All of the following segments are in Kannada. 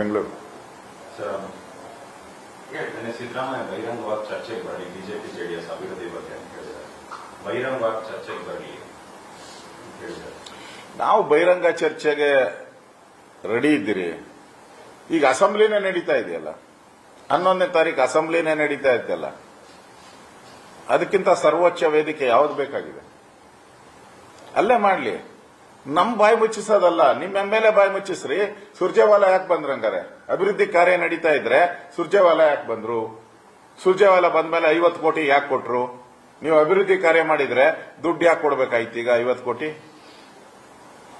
ಬೆಂಗಳೂರು. ಸರ್ ನಿನ್ನೆ ಸಿದ್ದರಾಮಯ್ಯ ಬಹಿರಂಗವಾಗಿ ಚರ್ಚೆಗೆ ಬರಲಿ ಬಿಜೆಪಿ ಜೆಡಿಎಸ್ ಅಭಿವೃದ್ಧಿ ಬಗ್ಗೆ ಅಂತ ಹೇಳಿದ್ದಾರೆ ಬಹಿರಂಗವಾಗಿ ಚರ್ಚೆಗೆ ಬರಲಿ ಅಂತ ನಾವು ಬಹಿರಂಗ ಚರ್ಚೆಗೆ ರೆಡಿ ಇದ್ದೀರಿ. ಈಗ ಅಸೆಂಬ್ಲಿನೇ ನಡೀತಾ ಇದೆಯಲ್ಲ? ಹನ್ನೊಂದನೇ ತಾರೀಕು ಅಸೆಂಬ್ಲಿನೇ ನಡೀತಾ ಇದ್ದಲ್ಲ ಅದಕ್ಕಿಂತ ಸರ್ವೋಚ್ಚ ವೇದಿಕೆ ಯಾವ್ದು ಬೇಕಾಗಿದೆ? ಅಲ್ಲೇ ಮಾಡ್ಲಿ. ನಮ್ ಬಾಯಿ ಮುಚ್ಚಿಸೋದಲ್ಲ, ನಿಮ್ ಎಂ ಎಲ್ ಎ ಬಾಯಿ ಮುಚ್ಚಿಸ್ರಿ. ಸುರ್ಜೇವಾಲ ಯಾಕೆ ಬಂದ್ರು ಹಂಗಾರೆ? ಅಭಿವೃದ್ಧಿ ಕಾರ್ಯ ನಡೀತಾ ಇದ್ರೆ ಸುರ್ಜೇವಾಲ ಯಾಕೆ ಬಂದ್ರು? ಬಂದ ಬಂದ್ಮೇಲೆ ಐವತ್ತು ಕೋಟಿ ಯಾಕೆ ಕೊಟ್ರು? ನೀವು ಅಭಿವೃದ್ಧಿ ಕಾರ್ಯ ಮಾಡಿದ್ರೆ ದುಡ್ಡು ಯಾಕೆ ಕೊಡ್ಬೇಕಾಯ್ತು ಈಗ ಐವತ್ತು ಕೋಟಿ?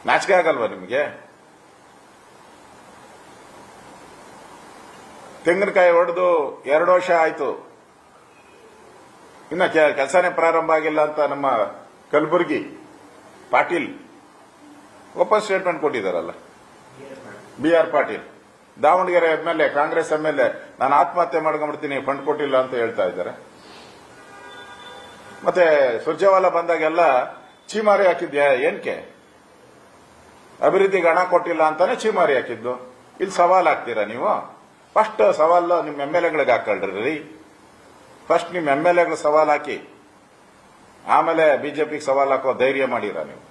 ನಾಚಿಕೆ ಆಗಲ್ವಾ ನಿಮಗೆ? ತೆಂಗಿನಕಾಯಿ ಹೊಡೆದು ಎರಡು ವರ್ಷ ಆಯ್ತು. ಇನ್ನ ಕೆಲಸನೇ ಪ್ರಾರಂಭ ಆಗಿಲ್ಲ ಅಂತ ನಮ್ಮ ಕಲಬುರಗಿ, ಪಾಟೀಲ್ ಓಪನ್ ಸ್ಟೇಟ್ಮೆಂಟ್ ಕೊಟ್ಟಿದ್ದಾರಲ್ಲ. ಬಿ ಆರ್ ಪಾಟೀಲ್ ದಾವಣಗೆರೆ ಎ ಕಾಂಗ್ರೆಸ್ ಎಂ ಎಲ್ ಎ ನಾನು ಆತ್ಮಹತ್ಯೆ ಮಾಡ್ಕೊಂಡ್ಬಿಡ್ತೀನಿ ಫಂಡ್ ಕೊಟ್ಟಿಲ್ಲ ಅಂತ ಹೇಳ್ತಾ ಇದ್ದಾರೆ. ಮತ್ತೆ ಸುರ್ಜೇವಾಲ ಬಂದಾಗೆಲ್ಲ ಚೀಮಾರಿ ಹಾಕಿದ್ಯಾ? ಏನ್ಕೆ? ಅಭಿವೃದ್ಧಿಗೆ ಹಣ ಕೊಟ್ಟಿಲ್ಲ ಅಂತಾನೆ ಚೀಮಾರಿ ಹಾಕಿದ್ದು. ಇಲ್ಲಿ ಸವಾಲ್ ಹಾಕ್ತೀರಾ ನೀವು? ಫಸ್ಟ್ ಸವಾಲು ನಿಮ್ಮ ಎಂ ಎಲ್ ಎಗಳಿಗೆ ಹಾಕೊಳ್ರಿ. ಫಸ್ಟ್ ನಿಮ್ಮ ಎಂ ಎಲ್ ಎಗಳು ಸವಾಲ್ ಹಾಕಿ. ಆಮೇಲೆ ಬಿಜೆಪಿಗೆ ಸವಾಲ್ ಹಾಕೋ ಧೈರ್ಯ ಮಾಡಿರ ನೀವು?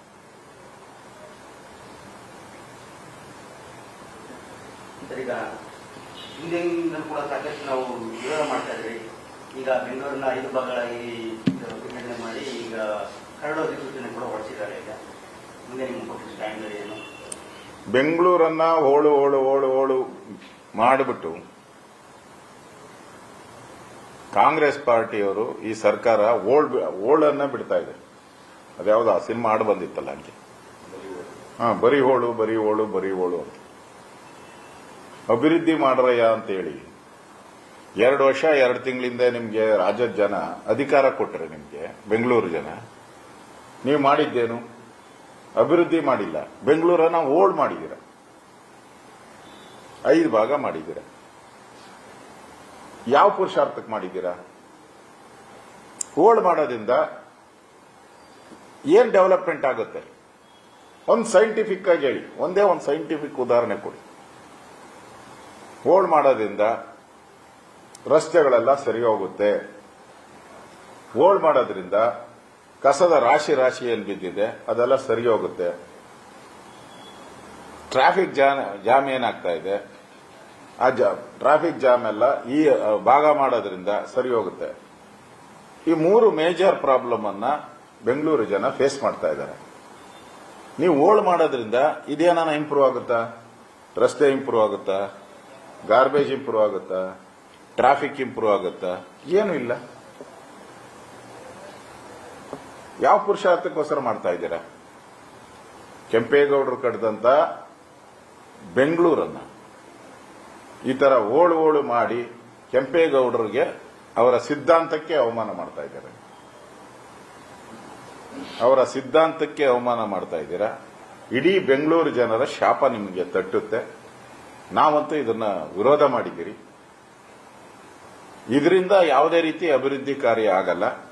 ಈಗ ಹಿಂದೆಯಿಂದ ಕೂಡ ಸಾಕಷ್ಟು ನಾವು ವಿರೋಧ ಮಾಡ್ತಾ ಇದ್ರಿ ಈಗ ಬೆಂಗಳೂರಿನ ಐದು ಭಾಗಗಳಾಗಿ ವಿಂಗಡಣೆ ಮಾಡಿ ಈಗ ಕರಡು ಅಧಿಸೂಚನೆ ಕೂಡ ಹೊರಡಿಸಿದ್ದಾರೆ ಈಗ. ಮುಂದೆ ನಿಮ್ಮ ಪಕ್ಷದ ಸ್ಟ್ಯಾಂಡ್ ಏನು? ಬೆಂಗಳೂರನ್ನ ಓಳು ಓಳು ಓಳು ಓಳು ಮಾಡಿಬಿಟ್ಟು ಕಾಂಗ್ರೆಸ್ ಪಾರ್ಟಿಯವರು ಈ ಸರ್ಕಾರ ಓಳ್ ಓಳನ್ನ ಬಿಡ್ತಾ ಇದೆ. ಅದ್ಯಾವ್ದು ಆ ಸಿನಿಮಾ ಹಾಡು ಬಂದಿತ್ತಲ್ಲ ಹಂಗೆ. ಹಾ ಬರೀ ಹೋಳು ಬರೀ ಓಳು ಬರೀ ಓಳು ಅಂತ. ಅಭಿವೃದ್ಧಿ ಮಾಡ್ರಯ್ಯ ಅಂತ ಹೇಳಿ ಎರಡು ವರ್ಷ, ಎರಡು ತಿಂಗಳಿಂದ ನಿಮಗೆ ರಾಜ್ಯದ ಜನ ಅಧಿಕಾರ ಕೊಟ್ಟರೆ ನಿಮಗೆ, ಬೆಂಗಳೂರು ಜನ. ನೀವು ಮಾಡಿದ್ದೇನು? ಅಭಿವೃದ್ಧಿ ಮಾಡಿಲ್ಲ. ಬೆಂಗಳೂರನ್ನ ಓಲ್ಡ್ ಮಾಡಿದ್ದೀರ. ಐದು ಭಾಗ ಮಾಡಿದ್ದೀರ. ಯಾವ ಪುರುಷಾರ್ಥಕ್ಕೆ ಮಾಡಿದ್ದೀರಾ? ಓಲ್ಡ್ ಮಾಡೋದ್ರಿಂದ ಏನ್ ಡೆವಲಪ್ಮೆಂಟ್ ಆಗುತ್ತೆ? ಒಂದು ಸೈಂಟಿಫಿಕ್ ಆಗಿ ಹೇಳಿ. ಒಂದೇ ಒಂದು ಸೈಂಟಿಫಿಕ್ ಉದಾಹರಣೆ ಕೊಡಿ. ಓಲ್ಡ್ ಮಾಡೋದ್ರಿಂದ ರಸ್ತೆಗಳೆಲ್ಲ ಸರಿ ಹೋಗುತ್ತೆ. ಹೋಲ್ಡ್ ಮಾಡೋದ್ರಿಂದ ಕಸದ ರಾಶಿ ರಾಶಿ ಏನು ಬಿದ್ದಿದೆ, ಅದೆಲ್ಲ ಸರಿ ಹೋಗುತ್ತೆ. ಟ್ರಾಫಿಕ್ ಜಾಮ್ ಏನಾಗ್ತಾ ಇದೆ, ಆ ಟ್ರಾಫಿಕ್ ಜಾಮ್ ಎಲ್ಲ ಈ ಭಾಗ ಮಾಡೋದ್ರಿಂದ ಸರಿ ಹೋಗುತ್ತೆ. ಈ ಮೂರು ಮೇಜರ್ ಪ್ರಾಬ್ಲಮ್ ಅನ್ನ ಬೆಂಗಳೂರು ಜನ ಫೇಸ್ ಮಾಡ್ತಾ ಇದ್ದಾರೆ. ನೀವು ಓಲ್ಡ್ ಮಾಡೋದ್ರಿಂದ ಇದೇನಾನ ಇಂಪ್ರೂವ್ ಆಗುತ್ತಾ? ರಸ್ತೆ ಇಂಪ್ರೂವ್ ಆಗುತ್ತಾ? ಗಾರ್ಬೇಜ್ ಇಂಪ್ರೂವ್ ಆಗುತ್ತಾ? ಟ್ರಾಫಿಕ್ ಇಂಪ್ರೂವ್ ಆಗುತ್ತಾ? ಏನೂ ಇಲ್ಲ. ಯಾವ ಪುರುಷಾರ್ಥಕ್ಕೋಸ್ಕರ ಮಾಡ್ತಾ ಇದ್ದೀರಾ? ಕೆಂಪೇಗೌಡರು ಕಟ್ಟಿದಂತ ಬೆಂಗಳೂರನ್ನ. ಈ ತರ ಓಳು ಓಳು ಮಾಡಿ ಕೆಂಪೇಗೌಡರಿಗೆ ಅವರ ಸಿದ್ಧಾಂತಕ್ಕೆ ಅವಮಾನ ಮಾಡ್ತಾ ಇದ್ದಾರೆ. ಅವರ ಸಿದ್ಧಾಂತಕ್ಕೆ ಅವಮಾನ ಮಾಡ್ತಾ ಇದ್ದೀರಾ? ಇಡೀ ಬೆಂಗಳೂರು ಜನರ ಶಾಪ ನಿಮಗೆ ತಟ್ಟುತ್ತೆ. ನಾವಂತೂ ಇದನ್ನ ವಿರೋಧ ಮಾಡಿದ್ದೀರಿ. ಇದರಿಂದ ಯಾವುದೇ ರೀತಿ ಅಭಿವೃದ್ಧಿ ಕಾರ್ಯ ಆಗಲ್ಲ.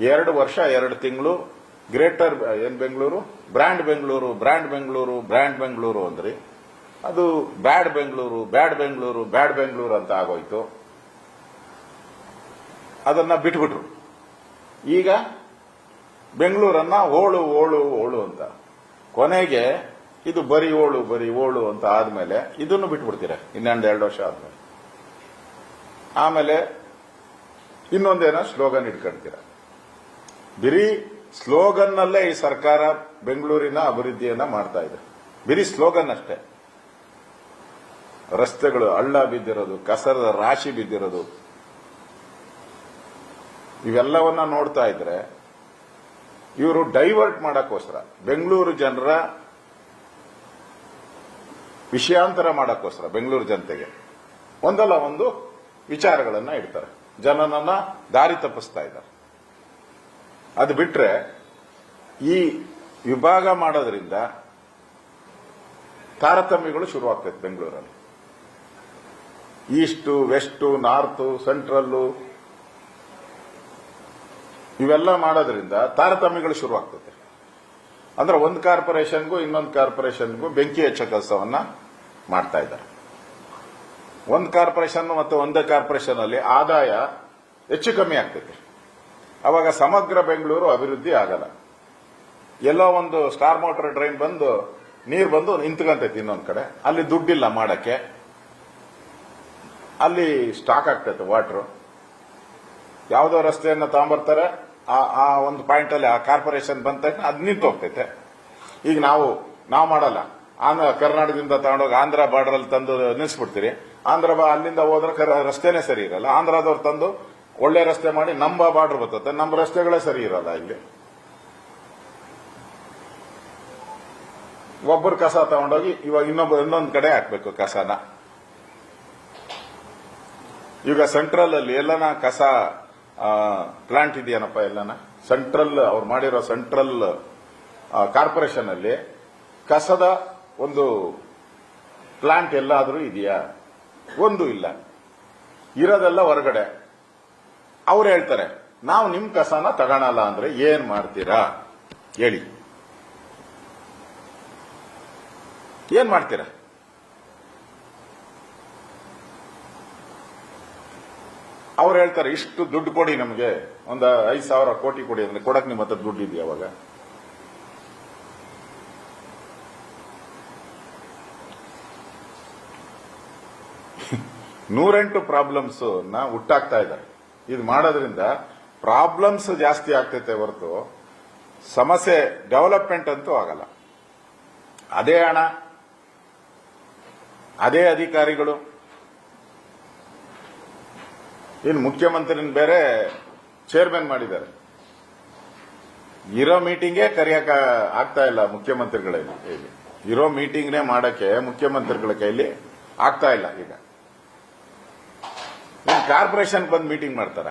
ಎರಡು ವರ್ಷ, ಎರಡು ತಿಂಗಳು, ಗ್ರೇಟರ್ ಏನ್ Bengaluru? Brand Bengaluru brand Bengaluru brand Bengaluru ಅಂದ್ರಿ. ಅದು bad Bengaluru bad Bengaluru bad Bengaluru ಅಂತ ಆಗೋಯ್ತು. ಅದನ್ನ ಬಿಟ್ಬಿಟ್ರು. ಈಗ ಬೆಂಗಳೂರನ್ನ ಓಳು ಓಳು ಓಳು ಅಂತ. ಕೊನೆಗೆ ಇದು ಬರೀ ಓಳು ಬರೀ ಓಳು ಅಂತ ಆದ್ಮೇಲೆ ಇದನ್ನು ಬಿಟ್ಬಿಡ್ತೀರ. ಇನ್ನೊಂದು ಎರಡು ವರ್ಷ ಆದ್ಮೇಲೆ. ಆಮೇಲೆ ಇನ್ನೊಂದೇನೋ ಸ್ಲೋಗನ್ ಇಟ್ಕೊಳ್ತೀರ ಬರೀ ಸ್ಲೋಗನ್ನಲ್ಲೇ ಈ ಸರ್ಕಾರ ಬೆಂಗಳೂರಿನ ಅಭಿವೃದ್ಧಿಯನ್ನ ಮಾಡ್ತಾ ಇದೆ. ಬಿರಿ ಸ್ಲೋಗನ್ ಅಷ್ಟೇ. ರಸ್ತೆಗಳು ಹಳ್ಳ ಬಿದ್ದಿರೋದು ಕಸರದ ರಾಶಿ ಬಿದ್ದಿರೋದು. ಇವೆಲ್ಲವನ್ನ ನೋಡ್ತಾ ಇದ್ರೆ ಇವರು ಡೈವರ್ಟ್ ಮಾಡೋಕ್ಕೋಸ್ಕರ ಬೆಂಗಳೂರು ಜನರ ವಿಷಯಾಂತರ ಮಾಡಕ್ಕೋಸ್ಕರ ಬೆಂಗಳೂರು ಜನತೆಗೆ ಒಂದಲ್ಲ ಒಂದು ವಿಚಾರಗಳನ್ನ ಇಡ್ತಾರೆ. ಜನನನ್ನ ದಾರಿ ತಪ್ಪಿಸ್ತಾ ಇದ್ದಾರೆ. ಅದು ಬಿಟ್ರೆ ಈ ವಿಭಾಗ ಮಾಡೋದ್ರಿಂದ ತಾರತಮ್ಯಗಳು ಶುರುವಾಗ್ತೈತೆ ಬೆಂಗಳೂರಲ್ಲಿ. ಈಸ್ಟು, ವೆಸ್ಟು, ನಾರ್ತು, ಸೆಂಟ್ರಲ್ಲು ಇವೆಲ್ಲ ಮಾಡೋದ್ರಿಂದ ತಾರತಮ್ಯಗಳು ಶುರುವಾಗ್ತದೆ ಅಂದ್ರೆ ಒಂದು ಕಾರ್ಪೊರೇಷನ್ಗೂ ಇನ್ನೊಂದು ಕಾರ್ಪೊರೇಷನ್ಗೂ ಬೆಂಕಿ ಹಚ್ಚೋ ಕೆಲಸವನ್ನ ಮಾಡ್ತಾ ಇದ್ದಾರೆ. ಒಂದು ಕಾರ್ಪೊರೇಷನ್ ಮತ್ತು ಒಂದು ಕಾರ್ಪೊರೇಷನ್ ಅಲ್ಲಿ ಆದಾಯ ಹೆಚ್ಚು ಕಮ್ಮಿ ಆಗ್ತೈತೆ. ಅವಾಗ ಸಮಗ್ರ ಬೆಂಗಳೂರು ಅಭಿವೃದ್ಧಿ ಆಗಲ್ಲ. ಎಲ್ಲೋ ಒಂದು ಸ್ಟಾರ್ ಮೋಟರ್ ಡ್ರೈನ್ ಬಂದು ನೀರು ಬಂದು ನಿಂತ್ಕೊಂತೈತಿ ಇನ್ನೊಂದು ಕಡೆ. ಅಲ್ಲಿ ದುಡ್ಡಿಲ್ಲ ಮಾಡಕ್ಕೆ. ಅಲ್ಲಿ ಸ್ಟಾಕ್ ಆಗ್ತೈತೆ ವಾಟರ್ ಯಾವುದೋ ರಸ್ತೆಯನ್ನು ತಗೊಂಬರ್ತಾರೆ ಆ ಒಂದು ಪಾಯಿಂಟ್ ಅಲ್ಲಿ ಆ ಕಾರ್ಪೊರೇಷನ್ ಬಂದ ತಕ್ಷಣ ಅದು ನಿಂತು ಹೋಗ್ತೈತೆ. ಈಗ ನಾವು ನಾವು ಮಾಡಲ್ಲ. ಆಂಧ್ರ, ಕರ್ನಾಟಕದಿಂದ ತಗೊಂಡೋಗಿ ಆಂಧ್ರ ಬಾರ್ಡರ್ ಅಲ್ಲಿ ತಂದು ನಿಲ್ಸ್ಬಿಡ್ತೀರಿ. ಆಂಧ್ರ ಅಲ್ಲಿಂದ ಹೋದ್ರೆ ರಸ್ತೆನೇ ಸರಿ ಇರಲ್ಲ. ಆಂಧ್ರದವ್ರು ತಂದು ಒಳ್ಳೆ ರಸ್ತೆ ಮಾಡಿ ನಮ್ಮ ಬಾರ್ಡರ್ ಬರ್ತದೆ. ನಮ್ಮ ರಸ್ತೆಗಳೇ ಸರಿ ಇರಲ್ಲ ಇಲ್ಲಿ. ಒಬ್ಬರು ಕಸ ತಗೊಂಡೋಗಿ ಇವಾಗ ಇನ್ನೊಬ್ಬ, ಇನ್ನೊಂದು ಕಡೆ ಹಾಕ್ಬೇಕು ಕಸನ. ಈಗ ಸೆಂಟ್ರಲ್ ಅಲ್ಲಿ ಎಲ್ಲನ ಕಸ ಪ್ಲಾಂಟ್ ಇದೆಯೇನಪ್ಪ ಎಲ್ಲನ? ಸೆಂಟ್ರಲ್ ಅವ್ರು ಮಾಡಿರೋ ಸೆಂಟ್ರಲ್ ಕಾರ್ಪೊರೇಷನ್ ಅಲ್ಲಿ ಕಸದ ಒಂದು ಪ್ಲಾಂಟ್ ಎಲ್ಲಾದರೂ ಇದೆಯಾ? ಒಂದು ಇಲ್ಲ. ಇರೋದೆಲ್ಲ ಹೊರಗಡೆ. ಅವ್ರು ಹೇಳ್ತಾರೆ, ನಾವು ನಿಮ್ ಕಸನ ತಗೋಣಲ್ಲ ಅಂದ್ರೆ ಏನ್ ಮಾಡ್ತೀರಾ? ಹೇಳಿ. ಏನ್ ಮಾಡ್ತೀರಾ? ಅವ್ರು ಹೇಳ್ತಾರೆ, ಇಷ್ಟು ದುಡ್ಡು ಕೊಡಿ ನಮಗೆ. ಒಂದು ಐದು ಸಾವಿರ ಕೋಟಿ ಕೊಡಿ ಅಂದ್ರೆ ಕೊಡಕ್ ನಿಮ್ಮ ಹತ್ರ ದುಡ್ಡು ಇದೆಯಾ ಅವಾಗ? ನೂರೆಂಟು ಪ್ರಾಬ್ಲಮ್ಸ್ನ ಹುಟ್ಟಾಗ್ತಾ ಇದ್ದಾರೆ. ಇದು ಮಾಡೋದ್ರಿಂದ ಪ್ರಾಬ್ಲಮ್ಸ್ ಜಾಸ್ತಿ ಆಗ್ತೈತೆ ಹೊರತು ಸಮಸ್ಯೆ ಡೆವಲಪ್ಮೆಂಟ್ ಅಂತೂ ಆಗಲ್ಲ. ಅದೇ ಹಣ, ಅದೇ ಅಧಿಕಾರಿಗಳು ಇನ್ನು ಮುಖ್ಯಮಂತ್ರಿನ ಬೇರೆ ಚೇರ್ಮನ್ ಮಾಡಿದ್ದಾರೆ. ಇರೋ ಮೀಟಿಂಗೇ ಕರೆಯಕ ಆಗ್ತಾ ಇಲ್ಲ ಮುಖ್ಯಮಂತ್ರಿಗಳ ಕೈಲಿ ಇರೋ ಮೀಟಿಂಗ್ನೇ ಮಾಡಕ್ಕೆ ಮುಖ್ಯಮಂತ್ರಿಗಳ ಕೈಲಿ ಆಗ್ತಾ ಇಲ್ಲ ಈಗ. ಕಾರ್ಪೊರೇಷನ್ ಬಂದು ಮೀಟಿಂಗ್ ಮಾಡ್ತಾರ?